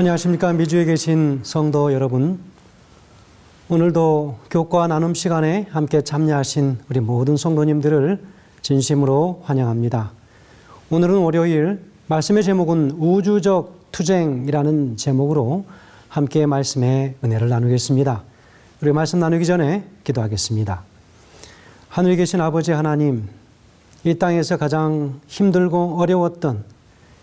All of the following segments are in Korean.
안녕하십니까. 미주에 계신 성도 여러분. 오늘도 교과 나눔 시간에 함께 참여하신 우리 모든 성도님들을 진심으로 환영합니다. 오늘은 월요일 말씀의 제목은 우주적 투쟁이라는 제목으로 함께 말씀의 은혜를 나누겠습니다. 우리 말씀 나누기 전에 기도하겠습니다. 하늘에 계신 아버지 하나님, 이 땅에서 가장 힘들고 어려웠던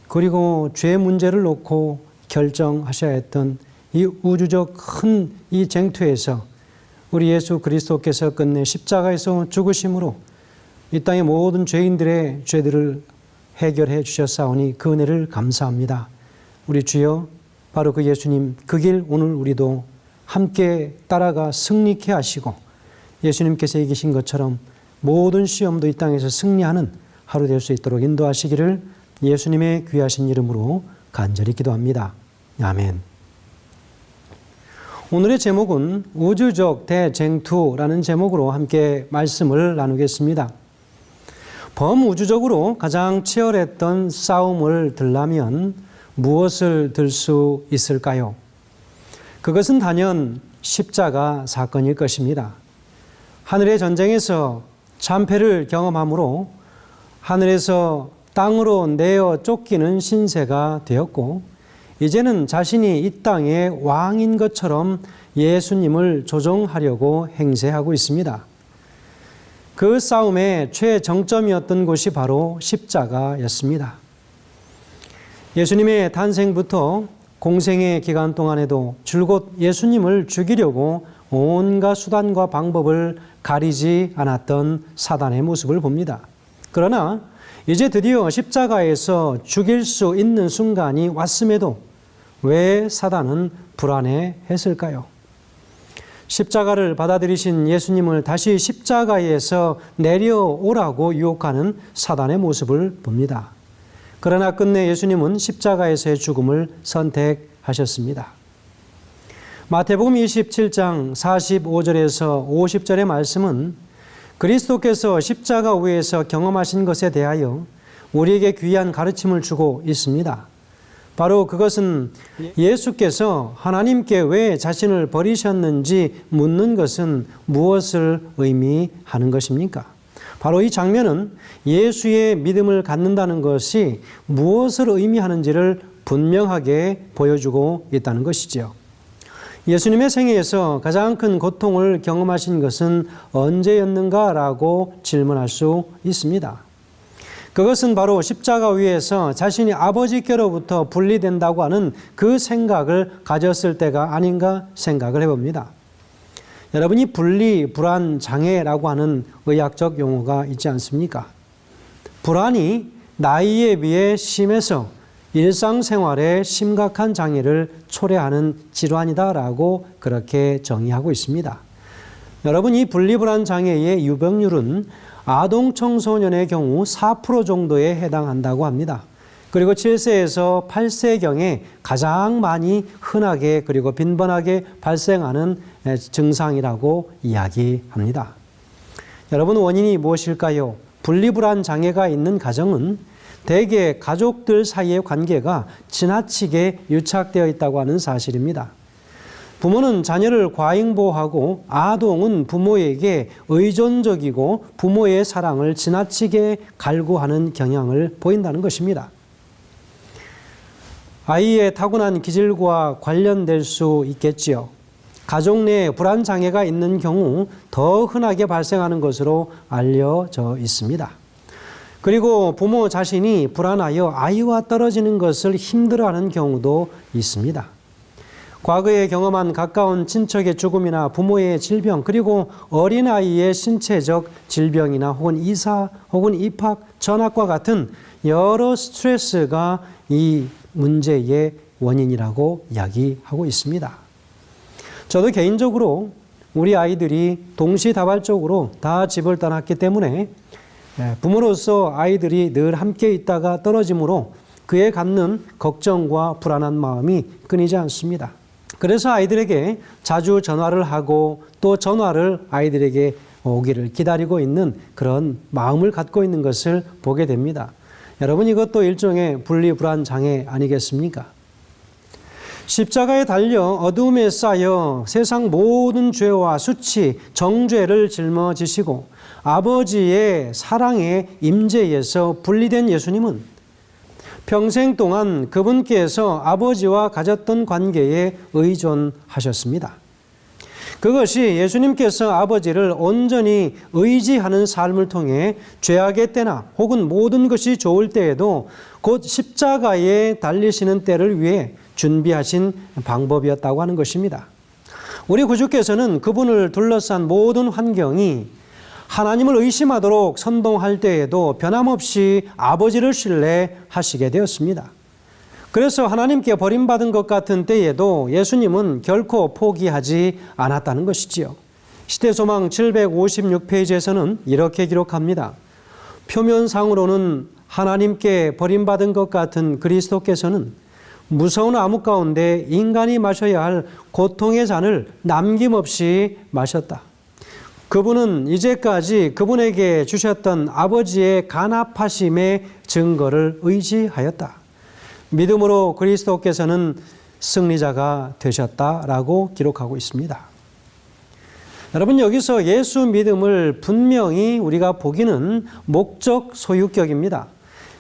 그리고 죄 문제를 놓고 결정하셔야 했던 이 우주적 큰 이 쟁투에서 우리 예수 그리스도께서 끝내 십자가에서 죽으심으로 이 땅의 모든 죄인들의 죄들을 해결해 주셨사오니 그 은혜를 감사합니다. 우리 주여 바로 그 예수님 그 길 오늘 우리도 함께 따라가 승리케 하시고 예수님께서 이기신 것처럼 모든 시험도 이 땅에서 승리하는 하루 될 수 있도록 인도하시기를 예수님의 귀하신 이름으로 간절히 기도합니다. 아멘. 오늘의 제목은 우주적 대쟁투라는 제목으로 함께 말씀을 나누겠습니다. 범우주적으로 가장 치열했던 싸움을 들라면 무엇을 들 수 있을까요? 그것은 단연 십자가 사건일 것입니다. 하늘의 전쟁에서 참패를 경험함으로 하늘에서 땅으로 내어 쫓기는 신세가 되었고 이제는 자신이 이 땅의 왕인 것처럼 예수님을 조종하려고 행세하고 있습니다. 그 싸움의 최정점이었던 곳이 바로 십자가였습니다. 예수님의 탄생부터 공생의 기간 동안에도 줄곧 예수님을 죽이려고 온갖 수단과 방법을 가리지 않았던 사단의 모습을 봅니다. 그러나 이제 드디어 십자가에서 죽일 수 있는 순간이 왔음에도 왜 사단은 불안해 했을까요? 십자가를 받아들이신 예수님을 다시 십자가에서 내려오라고 유혹하는 사단의 모습을 봅니다. 그러나 끝내 예수님은 십자가에서의 죽음을 선택하셨습니다. 마태복음 27장 45절에서 50절의 말씀은 그리스도께서 십자가 위에서 경험하신 것에 대하여 우리에게 귀한 가르침을 주고 있습니다. 바로 그것은 예수께서 하나님께 왜 자신을 버리셨는지 묻는 것은 무엇을 의미하는 것입니까? 바로 이 장면은 예수의 믿음을 갖는다는 것이 무엇을 의미하는지를 분명하게 보여주고 있다는 것이지요. 예수님의 생애에서 가장 큰 고통을 경험하신 것은 언제였는가라고 질문할 수 있습니다. 그것은 바로 십자가 위에서 자신이 아버지께로부터 분리된다고 하는 그 생각을 가졌을 때가 아닌가 생각을 해봅니다. 여러분이 분리 불안 장애라고 하는 의학적 용어가 있지 않습니까? 불안이 나이에 비해 심해서 일상생활에 심각한 장애를 초래하는 질환이다라고 그렇게 정의하고 있습니다. 여러분 이 분리불안 장애의 유병률은 아동 청소년의 경우 4% 정도에 해당한다고 합니다. 그리고 7세에서 8세경에 가장 많이 흔하게 그리고 빈번하게 발생하는 증상이라고 이야기합니다. 여러분 원인이 무엇일까요? 분리불안 장애가 있는 가정은 대개 가족들 사이의 관계가 지나치게 유착되어 있다고 하는 사실입니다. 부모는 자녀를 과잉보호하고 아동은 부모에게 의존적이고 부모의 사랑을 지나치게 갈구하는 경향을 보인다는 것입니다. 아이의 타고난 기질과 관련될 수 있겠지요. 가족 내에 불안 장애가 있는 경우 더 흔하게 발생하는 것으로 알려져 있습니다. 그리고 부모 자신이 불안하여 아이와 떨어지는 것을 힘들어하는 경우도 있습니다. 과거에 경험한 가까운 친척의 죽음이나 부모의 질병, 그리고 어린아이의 신체적 질병이나 혹은 이사, 혹은 입학, 전학과 같은 여러 스트레스가 이 문제의 원인이라고 이야기하고 있습니다. 저도 개인적으로 우리 아이들이 동시다발적으로 다 집을 떠났기 때문에 부모로서 아이들이 늘 함께 있다가 떨어짐으로 그에 갖는 걱정과 불안한 마음이 끊이지 않습니다. 그래서 아이들에게 자주 전화를 하고 또 전화를 아이들에게 오기를 기다리고 있는 그런 마음을 갖고 있는 것을 보게 됩니다. 여러분 이것도 일종의 분리불안 장애 아니겠습니까? 십자가에 달려 어둠에 쌓여 세상 모든 죄와 수치, 정죄를 짊어지시고 아버지의 사랑의 임재에서 분리된 예수님은 평생 동안 그분께서 아버지와 가졌던 관계에 의존하셨습니다. 그것이 예수님께서 아버지를 온전히 의지하는 삶을 통해 죄악의 때나 혹은 모든 것이 좋을 때에도 곧 십자가에 달리시는 때를 위해 준비하신 방법이었다고 하는 것입니다. 우리 구주께서는 그분을 둘러싼 모든 환경이 하나님을 의심하도록 선동할 때에도 변함없이 아버지를 신뢰하시게 되었습니다. 그래서 하나님께 버림받은 것 같은 때에도 예수님은 결코 포기하지 않았다는 것이지요. 시대소망 756페이지에서는 이렇게 기록합니다. 표면상으로는 하나님께 버림받은 것 같은 그리스도께서는 무서운 암흑 가운데 인간이 마셔야 할 고통의 잔을 남김없이 마셨다. 그분은 이제까지 그분에게 주셨던 아버지의 간합하심의 증거를 의지하였다. 믿음으로 그리스도께서는 승리자가 되셨다라고 기록하고 있습니다. 여러분 여기서 예수 믿음을 분명히 우리가 보기는 목적 소유격입니다.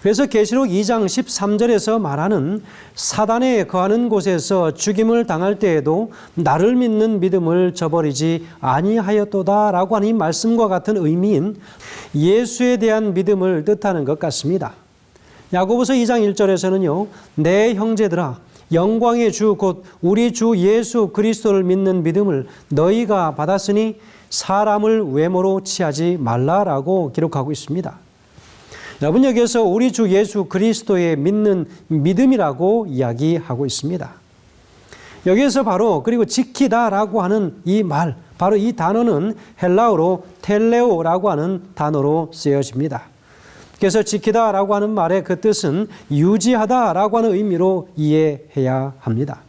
그래서 계시록 2장 13절에서 말하는 사단에 거하는 곳에서 죽임을 당할 때에도 나를 믿는 믿음을 저버리지 아니하였도다라고 하는 이 말씀과 같은 의미인 예수에 대한 믿음을 뜻하는 것 같습니다. 야고보서 2장 1절에서는요. 내 형제들아 영광의 주 곧 우리 주 예수 그리스도를 믿는 믿음을 너희가 받았으니 사람을 외모로 취하지 말라라고 기록하고 있습니다. 여러분 여기에서 우리 주 예수 그리스도의 믿는 믿음이라고 이야기하고 있습니다. 여기에서 바로 그리고 지키다라고 하는 이 말, 바로 이 단어는 헬라어로 텔레오라고 하는 단어로 쓰여집니다. 그래서 지키다라고 하는 말의 그 뜻은 유지하다라고 하는 의미로 이해해야 합니다.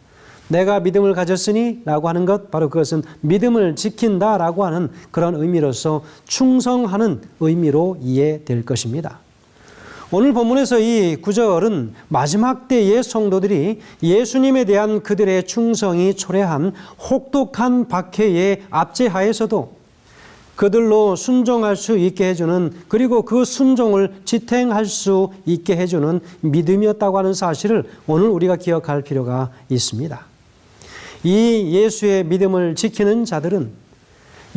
내가 믿음을 가졌으니 라고 하는 것, 바로 그것은 믿음을 지킨다 라고 하는 그런 의미로서 충성하는 의미로 이해될 것입니다. 오늘 본문에서 이 구절은 마지막 때의 성도들이 예수님에 대한 그들의 충성이 초래한 혹독한 박해의 압제하에서도 그들로 순종할 수 있게 해주는 그리고 그 순종을 지탱할 수 있게 해주는 믿음이었다고 하는 사실을 오늘 우리가 기억할 필요가 있습니다. 이 예수의 믿음을 지키는 자들은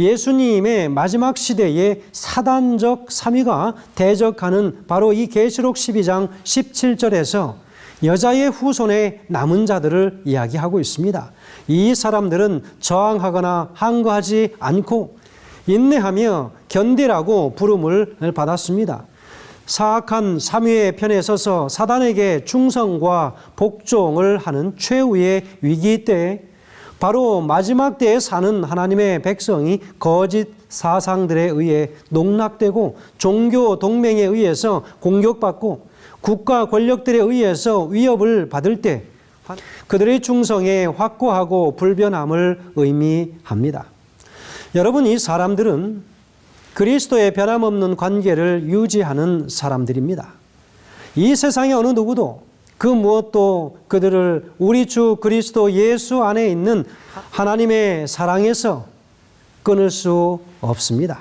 예수님의 마지막 시대에 사단적 삼위가 대적하는 바로 이 계시록 12장 17절에서 여자의 후손의 남은 자들을 이야기하고 있습니다. 이 사람들은 저항하거나 항거하지 않고 인내하며 견디라고 부름을 받았습니다. 사악한 삼위의 편에 서서 사단에게 충성과 복종을 하는 최후의 위기 때 바로 마지막 때에 사는 하나님의 백성이 거짓 사상들에 의해 농락되고 종교 동맹에 의해서 공격받고 국가 권력들에 의해서 위협을 받을 때 그들의 충성에 확고하고 불변함을 의미합니다. 여러분, 이 사람들은 그리스도의 변함없는 관계를 유지하는 사람들입니다. 이 세상의 어느 누구도 그 무엇도 그들을 우리 주 그리스도 예수 안에 있는 하나님의 사랑에서 끊을 수 없습니다.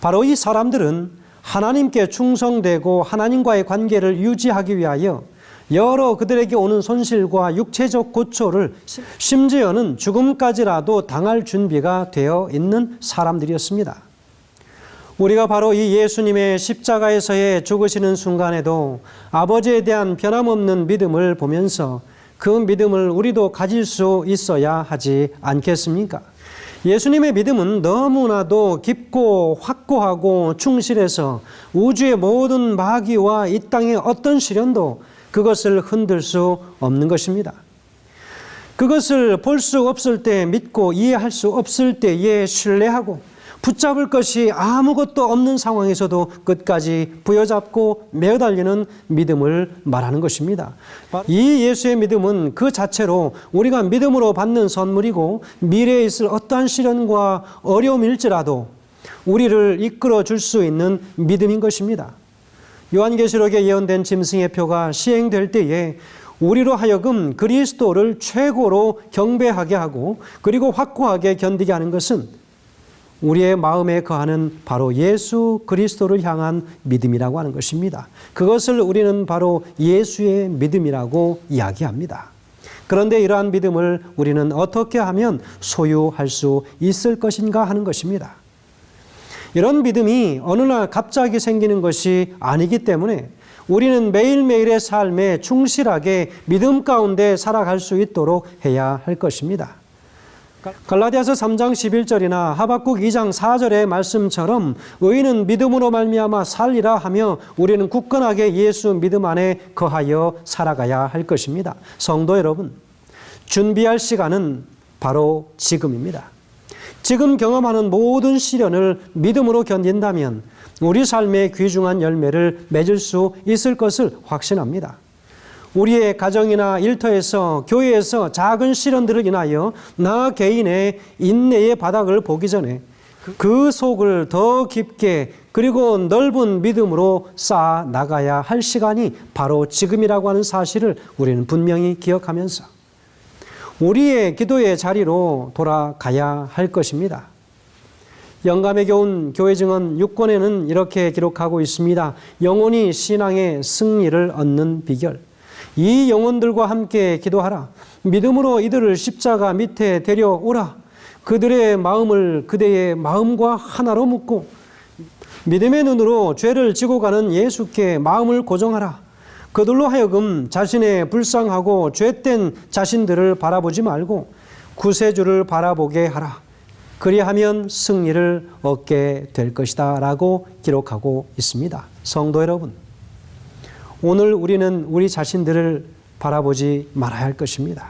바로 이 사람들은 하나님께 충성되고 하나님과의 관계를 유지하기 위하여 여러 그들에게 오는 손실과 육체적 고초를 심지어는 죽음까지라도 당할 준비가 되어 있는 사람들이었습니다. 우리가 바로 이 예수님의 십자가에서의 죽으시는 순간에도 아버지에 대한 변함없는 믿음을 보면서 그 믿음을 우리도 가질 수 있어야 하지 않겠습니까? 예수님의 믿음은 너무나도 깊고 확고하고 충실해서 우주의 모든 마귀와 이 땅의 어떤 시련도 그것을 흔들 수 없는 것입니다. 그것을 볼 수 없을 때 믿고 이해할 수 없을 때에 신뢰하고 붙잡을 것이 아무것도 없는 상황에서도 끝까지 부여잡고 매어 달리는 믿음을 말하는 것입니다. 이 예수의 믿음은 그 자체로 우리가 믿음으로 받는 선물이고 미래에 있을 어떠한 시련과 어려움일지라도 우리를 이끌어 줄 수 있는 믿음인 것입니다. 요한계시록에 예언된 짐승의 표가 시행될 때에 우리로 하여금 그리스도를 최고로 경배하게 하고 그리고 확고하게 견디게 하는 것은 우리의 마음에 거하는 바로 예수 그리스도를 향한 믿음이라고 하는 것입니다. 그것을 우리는 바로 예수의 믿음이라고 이야기합니다. 그런데 이러한 믿음을 우리는 어떻게 하면 소유할 수 있을 것인가 하는 것입니다. 이런 믿음이 어느 날 갑자기 생기는 것이 아니기 때문에 우리는 매일매일의 삶에 충실하게 믿음 가운데 살아갈 수 있도록 해야 할 것입니다. 갈라디아서 3장 11절이나 하박국 2장 4절의 말씀처럼 의인은 믿음으로 말미암아 살리라 하며 우리는 굳건하게 예수 믿음 안에 거하여 살아가야 할 것입니다. 성도 여러분, 준비할 시간은 바로 지금입니다. 지금 경험하는 모든 시련을 믿음으로 견딘다면 우리 삶의 귀중한 열매를 맺을 수 있을 것을 확신합니다. 우리의 가정이나 일터에서 교회에서 작은 시련들을 인하여 나 개인의 인내의 바닥을 보기 전에 그 속을 더 깊게 그리고 넓은 믿음으로 쌓아 나가야 할 시간이 바로 지금이라고 하는 사실을 우리는 분명히 기억하면서 우리의 기도의 자리로 돌아가야 할 것입니다. 영감의 교훈 교회 증언 6권에는 이렇게 기록하고 있습니다. 영혼이 신앙의 승리를 얻는 비결. 이 영혼들과 함께 기도하라. 믿음으로 이들을 십자가 밑에 데려오라. 그들의 마음을 그대의 마음과 하나로 묶고 믿음의 눈으로 죄를 지고 가는 예수께 마음을 고정하라. 그들로 하여금 자신의 불쌍하고 죄된 자신들을 바라보지 말고 구세주를 바라보게 하라. 그리하면 승리를 얻게 될 것이다. 라고 기록하고 있습니다. 성도 여러분, 오늘 우리는 우리 자신들을 바라보지 말아야 할 것입니다.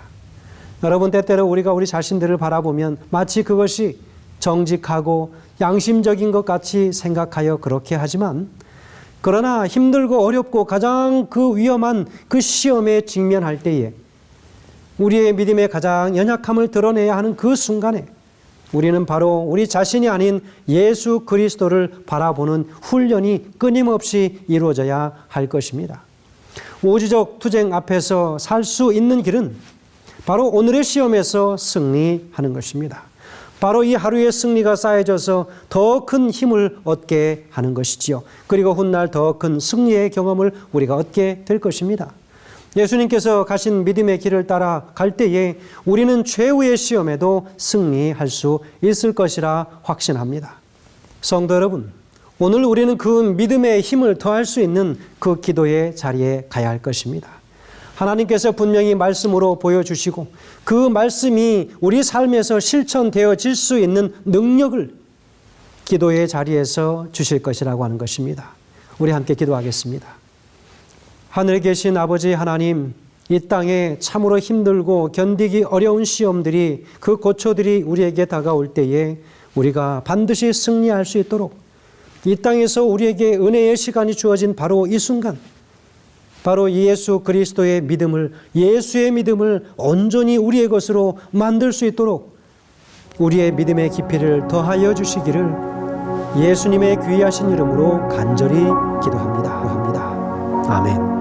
여러분, 때때로 우리가 우리 자신들을 바라보면 마치 그것이 정직하고 양심적인 것 같이 생각하여 그렇게 하지만 그러나 힘들고 어렵고 가장 그 위험한 그 시험에 직면할 때에 우리의 믿음의 가장 연약함을 드러내야 하는 그 순간에 우리는 바로 우리 자신이 아닌 예수 그리스도를 바라보는 훈련이 끊임없이 이루어져야 할 것입니다. 우주적 투쟁 앞에서 살 수 있는 길은 바로 오늘의 시험에서 승리하는 것입니다. 바로 이 하루의 승리가 쌓여져서 더 큰 힘을 얻게 하는 것이지요. 그리고 훗날 더 큰 승리의 경험을 우리가 얻게 될 것입니다. 예수님께서 가신 믿음의 길을 따라 갈 때에 우리는 최후의 시험에도 승리할 수 있을 것이라 확신합니다. 성도 여러분, 오늘 우리는 그 믿음의 힘을 더할 수 있는 그 기도의 자리에 가야 할 것입니다. 하나님께서 분명히 말씀으로 보여주시고 그 말씀이 우리 삶에서 실천되어질 수 있는 능력을 기도의 자리에서 주실 것이라고 하는 것입니다. 우리 함께 기도하겠습니다. 하늘에 계신 아버지 하나님, 이 땅에 참으로 힘들고 견디기 어려운 시험들이 그 고초들이 우리에게 다가올 때에 우리가 반드시 승리할 수 있도록 이 땅에서 우리에게 은혜의 시간이 주어진 바로 이 순간 바로 예수 그리스도의 믿음을 예수의 믿음을 온전히 우리의 것으로 만들 수 있도록 우리의 믿음의 깊이를 더하여 주시기를 예수님의 귀하신 이름으로 간절히 기도합니다. 아멘.